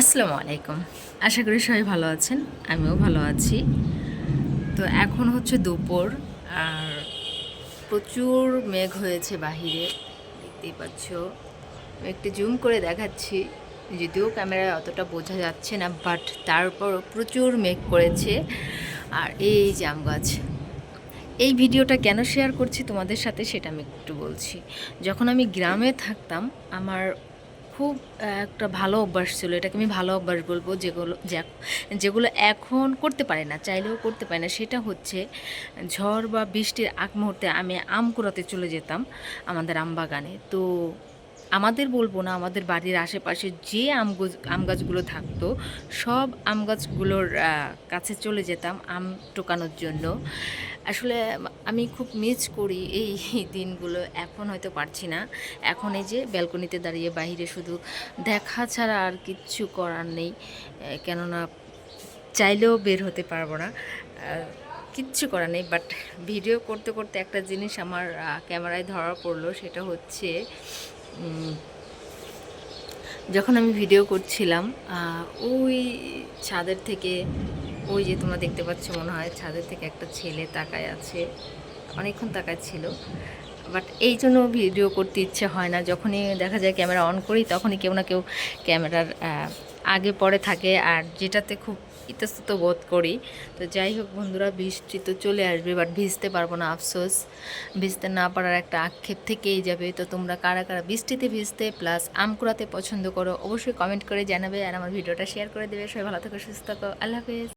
আসসালামু আলাইকুম। আশা করি সবাই ভালো আছেন, আমিও ভালো আছি। তো এখন হচ্ছে দুপুর, আর প্রচুর মেঘ হয়েছে বাহিরে, দেখতেই পাচ্ছ। একটু জুম করে দেখাচ্ছি, যদিও ক্যামেরায় অতটা বোঝা যাচ্ছে না, বাট তারপরও প্রচুর মেঘ করেছে। আর এই জাম গাছ, এই ভিডিওটা কেন শেয়ার করছি তোমাদের সাথে সেটা আমি একটু বলছি। যখন আমি গ্রামে থাকতাম, আমার খুব একটা ভালো অভ্যাস ছিল। এটাকে আমি ভালো অভ্যাস বলব যেগুলো যেগুলো এখন করতে পারে না, চাইলেও করতে পারে না। সেটা হচ্ছে ঝড় বা বৃষ্টির আগ মুহূর্তে আমি আম কুড়াতে চলে যেতাম আমাদের আম বাগানে তো আমাদের বলব না, আমাদের বাড়ির আশেপাশে যে আম আম গাছগুলো থাকতো, সব আম গাছগুলোর কাছে চলে যেতাম আম টোকানোর জন্য। আসলে আমি খুব মিস করি এই দিনগুলো, এখন হয়তো পারছি না। এখন এই যে ব্যালকনিতে দাঁড়িয়ে বাইরে শুধু দেখা ছাড়া আর কিচ্ছু করার নেই কেননা চাইলেও বের হতে পারব না কিচ্ছু করার নেই। বাট ভিডিও করতে করতে একটা জিনিস আমার ক্যামেরায় ধরা পড়ল, সেটা হচ্ছে যখন আমি ভিডিও করছিলাম ওই ছাদের থেকে, ওই যে তোমরা দেখতে পাচ্ছ মনে হয়, ছাদের থেকে একটা ছেলে তাকায় আছে, অনেকক্ষণ তাকায় ছিল। বাট এই জন্য ভিডিও করতে ইচ্ছে হয় না। যখনই দেখা যায় ক্যামেরা অন করি, তখনই কেউ না কেউ ক্যামেরার আগে পরে থাকে। আর যেটাতে খুব ইতস্তত বোধ করি, তো যাই হোক বন্ধুরা, বৃষ্টি তো চলে আসবে, বাট ভিজতে পারব না, আফসোস। ভিজতে না পারার একটা আক্ষেপ থেকেই যাবে। তো তোমরা কারা কারা বৃষ্টিতে ভিজতে প্লাস আম কুড়াতে পছন্দ করো, অবশ্যই কমেন্ট করে জানাবে আর আমার ভিডিওটা শেয়ার করে দেবে। সবাই ভালো থাকো, সুস্থ থাকো। আল্লাহ হাফেজ।